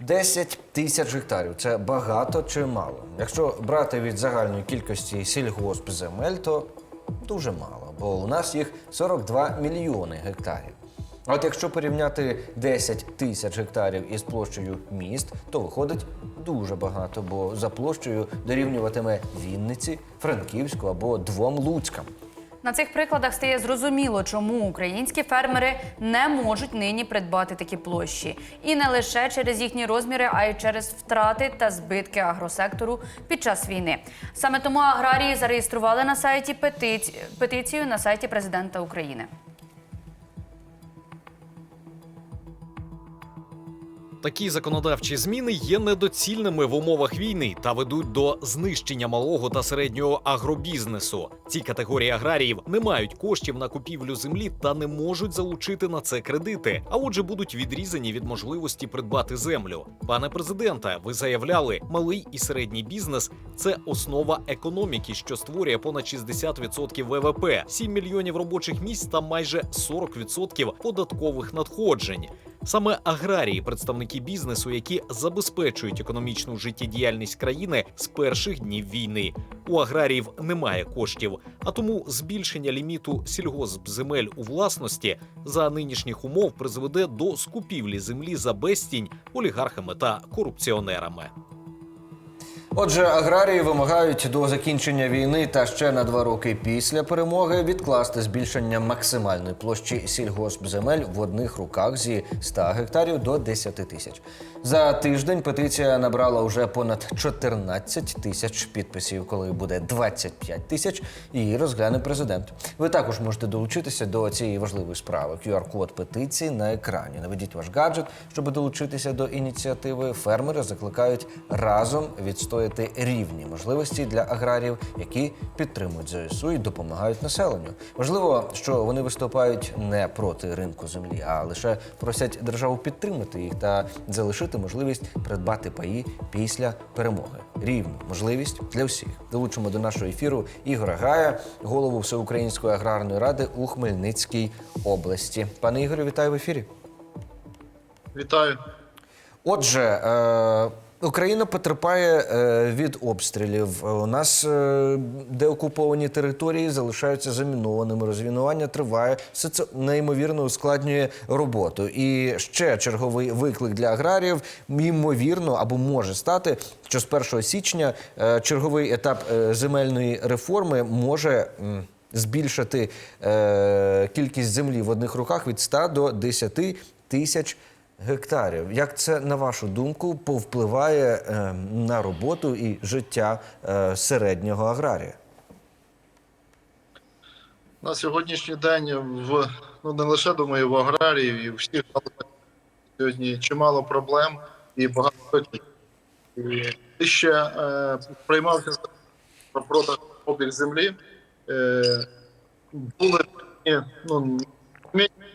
10 тисяч гектарів це багато чи мало? Якщо брати від загальної кількості сільгоспземель, то дуже мало, бо у нас їх 42 мільйони гектарів. А От якщо порівняти 10 тисяч гектарів із площею міст, то виходить дуже багато, бо за площею дорівнюватиме Вінниці, Франківську або двом Луцькам. На цих прикладах стає зрозуміло, чому українські фермери не можуть нині придбати такі площі, і не лише через їхні розміри, а й через втрати та збитки агросектору під час війни. Саме тому аграрії зареєстрували на сайті петиці... петицію на сайті президента України. Такі законодавчі зміни є недоцільними в умовах війни та ведуть до знищення малого та середнього агробізнесу. Ці категорії аграріїв не мають коштів на купівлю землі та не можуть залучити на це кредити, а отже, будуть відрізані від можливості придбати землю. Пане президенте, ви заявляли, малий і середній бізнес це основа економіки, що створює понад 60% ВВП, 7 мільйонів робочих місць та майже 40% податкових надходжень. Саме аграрії, представники бізнесу, які забезпечують економічну життєдіяльність країни з перших днів війни. У аграріїв немає коштів, а тому збільшення ліміту сільгоспземель у власності за нинішніх умов призведе до скупівлі землі за безцінь олігархами та корупціонерами. Отже, аграрії вимагають до закінчення війни та ще на два роки після перемоги відкласти збільшення максимальної площі сільгоспземель в одних руках зі 100 гектарів до 10 тисяч. За тиждень петиція набрала уже понад 14 тисяч підписів. Коли буде 25 тисяч, її розгляне президент. Ви також можете долучитися до цієї важливої справи. QR-код петиції на екрані. Наведіть ваш гаджет, щоб долучитися до ініціативи. Фермери закликають разом відстояти рівні можливості для аграріїв, які підтримують ЗСУ і допомагають населенню. Важливо, що вони виступають не проти ринку землі, а лише просять державу підтримати їх та залишити можливість придбати паї після перемоги. Рівну можливість для всіх. Долучимо до нашого ефіру Ігора Гая, голову Всеукраїнської аграрної ради у Хмельницькій області. Пане Ігорю, вітаю в ефірі. Вітаю. Отже, е, Україна потерпає е, від обстрілів. У нас е, деокуповані території залишаються замінованими. Розвінування триває. Все це неймовірно ускладнює роботу. І ще черговий виклик для аграріїв ймовірно або може стати, що з 1 січня е, черговий етап е, земельної реформи може. Збільшити е, кількість землі в одних руках від 100 до 10 тисяч гектарів. Як це, на вашу думку, повпливає е, на роботу і життя е, середнього аграрія? На сьогоднішній день в ну не лише думаю в аграріїв і в всіх сьогодні чимало проблем і багато. І ще е, приймався про продаж обіг землі. Е, були ну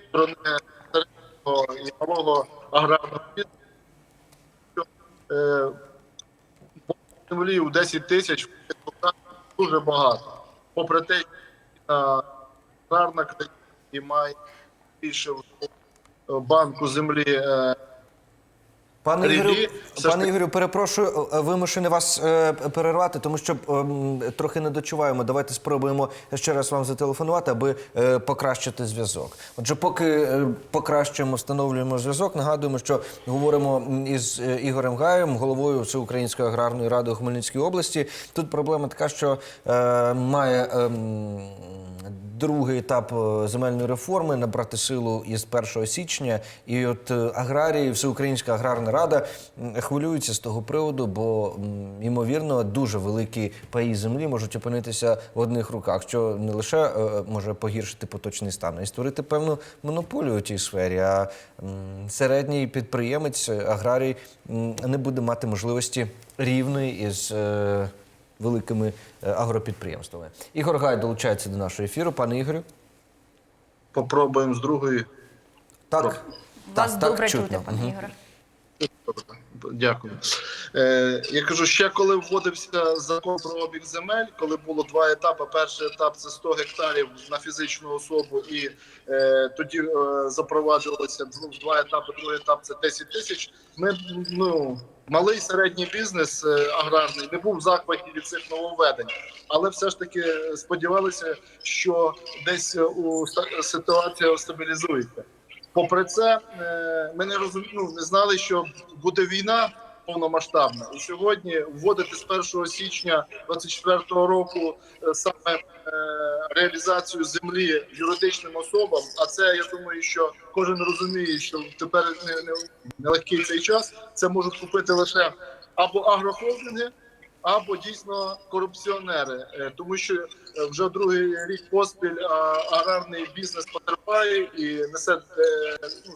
сторони і малого аграрного бізнесу. Е, землі у 10 тисяч дуже багато. Попри те, що аграрна країна і має більше банку землі. Е, Пане Ріллі, Ігорю, пане Ігорю, перепрошую, е, вимушений вас е, перервати, тому що ем, трохи не дочуваємо. Давайте спробуємо ще раз вам зателефонувати, аби е, покращити зв'язок. Отже, поки е, покращуємо, встановлюємо зв'язок, нагадуємо, що говоримо із е, Ігорем Гаєм, головою Всеукраїнської аграрної ради у Хмельницькій області. Тут проблема така, що е, має. ем, Другий етап е, земельної реформи набрати силу із 1 січня, і от е, аграрії, всеукраїнська аграрна рада хвилюються з того приводу, бо ймовірно дуже великі паї землі можуть опинитися в одних руках, що не лише е, може погіршити поточний стан, а й створити певну монополію у цій сфері. А середній підприємець, аграрій не буде мати можливості рівної із. Великими е, агропідприємствами. Ігор Гай долучається до нашого ефіру. Пане Ігорю. Попробуємо з другої. Так, Вас так, добре так, чути, пане Мгм. Ігоре. Дякую. Е, я кажу, ще коли вводився закон про обіг земель, коли було два етапи. Перший етап це 100 гектарів на фізичну особу, і е, тоді е, запровадилося два етапи. Другий етап це 10 тисяч. Ми ну малий середній бізнес е, аграрний не був в захваті від цих нововведень, але все ж таки сподівалися, що десь е, у ситуація стабілізується. Попри це, е, ми не розуміли, ну, не знали, що буде війна повномасштабна. І сьогодні вводити з 1 січня 2024 року е, саме е, реалізацію землі юридичним особам. А це я думаю, що кожен розуміє, що тепер не, не, нелегкий цей час. Це можуть купити лише або агрохолдинги, або дійсно корупціонери, Е, тому що вже другий рік поспіль аграрний бізнес потерпає і несе ну,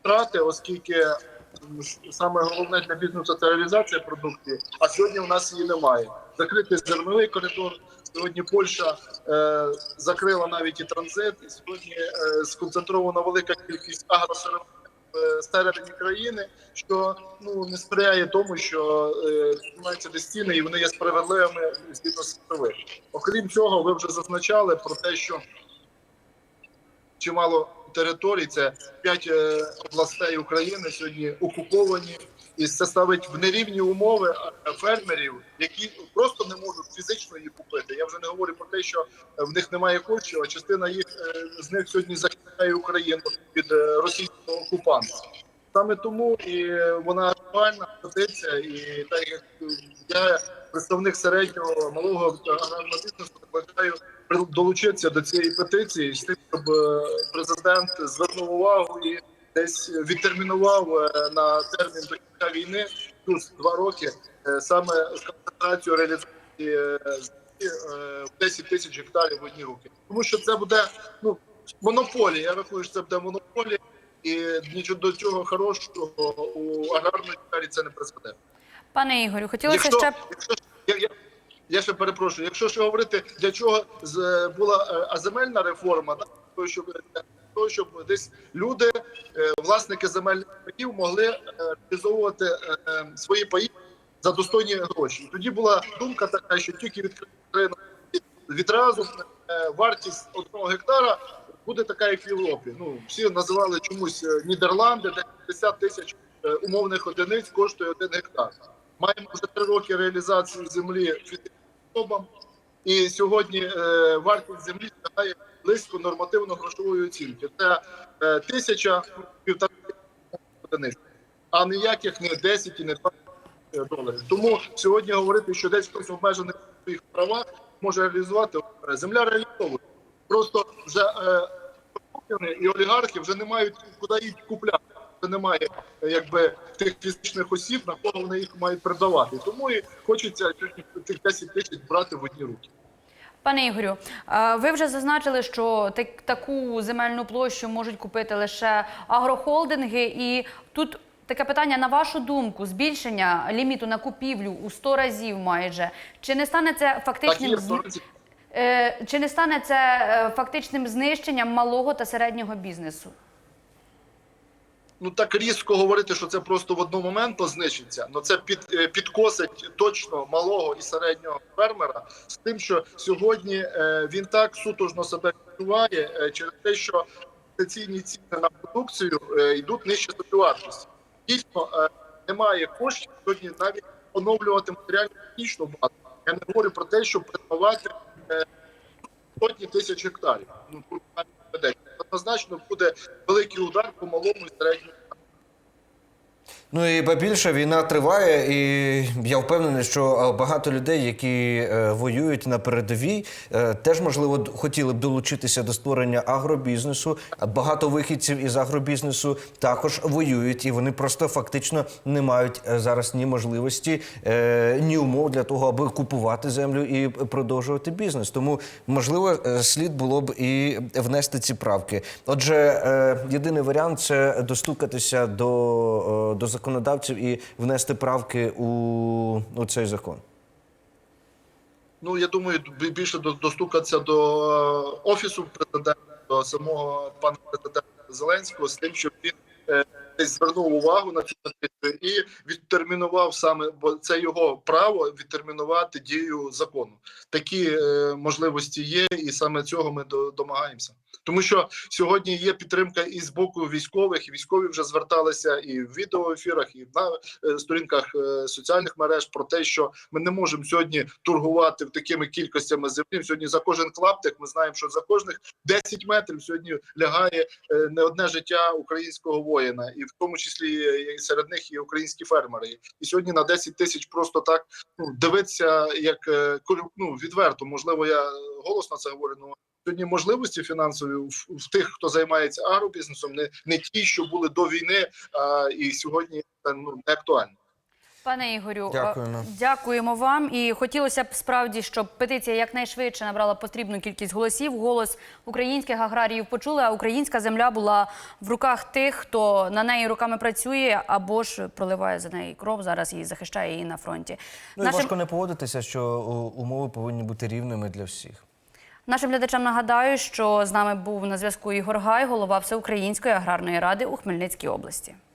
втрати, оскільки м, саме головне для бізнесу це реалізація продукції. А сьогодні у нас її немає. Закритий зерновий коридор. Сьогодні Польща е, закрила навіть і транзит. І сьогодні е, сконцентрована велика кількість агросировин е, всередині країни, що ну не сприяє тому, що е, знімаються десь ціни і вони є справедливими згідно світових. Окрім цього, ви вже зазначали про те, що чимало територій, це п'ять е, областей України сьогодні окуповані, і це ставить в нерівні умови фермерів, які просто не можуть фізично її купити. Я вже не говорю про те, що е, в них немає коштів, а частина їх е, з них сьогодні захищає Україну від російського окупанта. Саме тому і вона актуальна позиція, і так як я представник середнього малого аграрного бізнесу, закликаю долучитися до цієї петиції з тим, щоб е, президент звернув увагу і десь відтермінував е, на термін до кінця війни плюс два роки е, саме з концентрацією реалізації е, землі, е, в 10 тисяч гектарів в одні руки, тому що це буде ну монополія. Я рахую, що це буде монополія. І нічого до чого хорошого у аграрній сфері це не призведе. Пане Ігорю, хотілося Якщо, ще якщо я, я, я ще перепрошую, якщо ще говорити, для чого з, була е, земельна реформа, того, щоб того, щоб десь люди, е, власники земельних паїв, могли е, реалізовувати е, е, свої паї за достойні гроші. Тоді була думка така, що тільки відкрити відразу е, вартість одного гектара буде така, як в Європі. Ну всі називали чомусь е, Нідерланди, де 50 тисяч е, умовних одиниць коштує один гектар. Маємо вже три роки реалізації землі особам, і сьогодні е, вартість землі сягає близько нормативно-грошової оцінки. Це е, тисяча півтора одиниць, а ніяких не 10 і не 20 доларів. Тому сьогодні говорити, що десь хтось обмежений в своїх правах може реалізувати земля реалізовує. Просто вже е, і олігархи вже не мають куди їх купляти. Немає якби тих фізичних осіб, на кого вони їх мають продавати. Тому і хочеться тих 10 тисяч брати в одні руки. Пане Ігорю, ви вже зазначили, що таку земельну площу можуть купити лише агрохолдинги, і тут таке питання на вашу думку: збільшення ліміту на купівлю у 100 разів майже. Чи не стане це фактичним е, чи не стане це е, фактичним знищенням малого та середнього бізнесу? Ну так різко говорити, що це просто в одному момент знищиться. Ну це під е, підкосить точно малого і середнього фермера з тим, що сьогодні е, він так сутужно себе відчуває е, через те, що інвестиційні ціни на продукцію йдуть нижче собівартості. Дійсно немає коштів сьогодні навіть оновлювати матеріально технічну базу. Я не говорю про те, щоб придбавати сотні тисяч гектарів. Ну тут навіть. Однозначно буде великий удар по малому і середньому. Ну і побільше війна триває, і я впевнений, що е, багато людей, які е, воюють на передовій, е, теж можливо хотіли б долучитися до створення агробізнесу. Багато вихідців із агробізнесу також воюють, і вони просто фактично не мають зараз ні можливості, ні умов для того, аби купувати землю і продовжувати бізнес. Тому можливо слід було б і внести ці правки. Отже, єдиний варіант це достукатися до, до законодавців і внести правки у, у цей закон. Ну я думаю, більше до- достукатися до е, офісу президента, до самого пана президента Зеленського з тим, щоб він е, звернув увагу на петицію і відтермінував саме, бо це його право відтермінувати дію закону. Такі е, можливості є, і саме цього ми до- домагаємося. Тому що сьогодні є підтримка і з боку військових, і військові вже зверталися і в відеоефірах, і на е, сторінках е, соціальних мереж про те, що ми не можемо сьогодні торгувати в такими кількостями землі. Сьогодні за кожен клаптик ми знаємо, що за кожних 10 метрів сьогодні лягає е, не одне життя українського воїна, і в тому числі серед них і українські фермери. І сьогодні на 10 тисяч просто так ну, дивиться, як е, ну, відверто, можливо, я голосно це говорю. Ну сьогодні можливості фінансові в, в тих, хто займається агробізнесом, не, не ті, що були до війни, а і сьогодні це ну не актуально. Пане Ігорю, Дякуємо. е, дякуємо вам. І хотілося б справді, щоб петиція якнайшвидше набрала потрібну кількість голосів. Голос українських аграріїв почули, а українська земля була в руках тих, хто на неї руками працює або ж проливає за неї кров зараз і захищає її на фронті. Ну і важко не погодитися, що умови повинні бути рівними для всіх. Нашим глядачам нагадаю, що з нами був на зв'язку Ігор Гай, голова Всеукраїнської аграрної ради у Хмельницькій області.